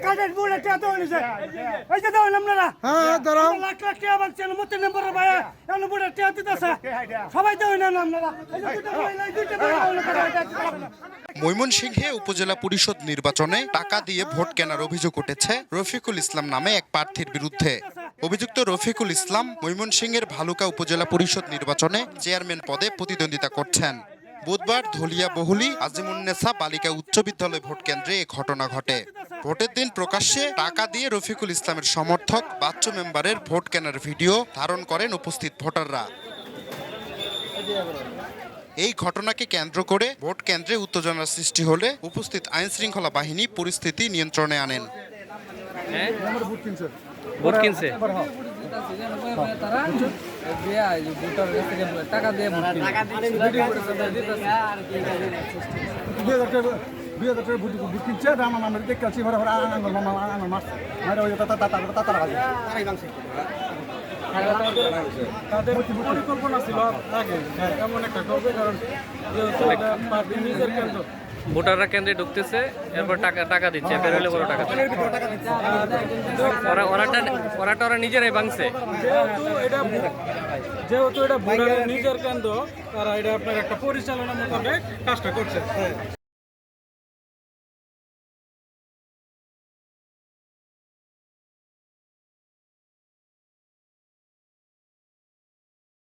কাজের বুড়ে টিয়া তো হইছে? এই যে আপনারা হ্যাঁ দাঁড়াও। লাখ লাখ মতো নম্বর ভাই টিয়া দিতেছে। সবাই আপনারা টাকা না। ময়মনসিংহে উপজেলা পরিষদ নির্বাচনে টাকা দিয়ে ভোট কেনার অভিযোগ উঠেছে রফিকুল ইসলাম নামে এক প্রার্থীর বিরুদ্ধে। অভিযুক্ত রফিকুল ইসলাম ময়মনসিংহের ভালুকা উপজেলা পরিষদ নির্বাচনে চেয়ারম্যান পদে প্রতিদ্বন্দ্বিতা করছেন। বুধবার ধলিয়া বহুলি আজিমুন্নেসা বালিকা উচ্চ বিদ্যালয় ভোট কেন্দ্রে এ ঘটনা ঘটে। ভোটের দিন প্রকাশ্যে টাকা দিয়ে রফিকুল ইসলামের সমর্থক বাচ্চু মেম্বারের ভোট কেনার ভিডিও ধারণ করেন উপস্থিত ভোটাররা। এই ঘটনাকে কেন্দ্র করে ভোট কেন্দ্রে উত্তেজনার সৃষ্টি হলে উপস্থিত আইন শৃঙ্খলা বাহিনী পরিস্থিতি নিয়ন্ত্রণে আনেন। টাকা দিয়ে ভোট দুই হাজার টাকা দুই হাজার টাকা বুট বুট কিনছে আমার মামার দেখতে আছি ঘরে ঘরে আঙুল মামা আঙুল মাছ মারে ওই তাতা তাতা তাতা বাজে তাদের পরিকল্পনা ছিল আগে এমন একটা করবে কারণ যেহেতু নিজের কেন্দ্র। ভোটাররা কেন্দ্রে ঢুকতেছে এরপর টাকা টাকা দিচ্ছে বের হলে বড় টাকা ওরা ওরাটা ওরাটা ওরা নিজেরাই ভাঙছে। যেহেতু এটা যেহেতু এটা ভোটারের নিজের কেন্দ্র তারা এটা আপনার একটা পরিচালনা মোতাবেক কাজটা করছে।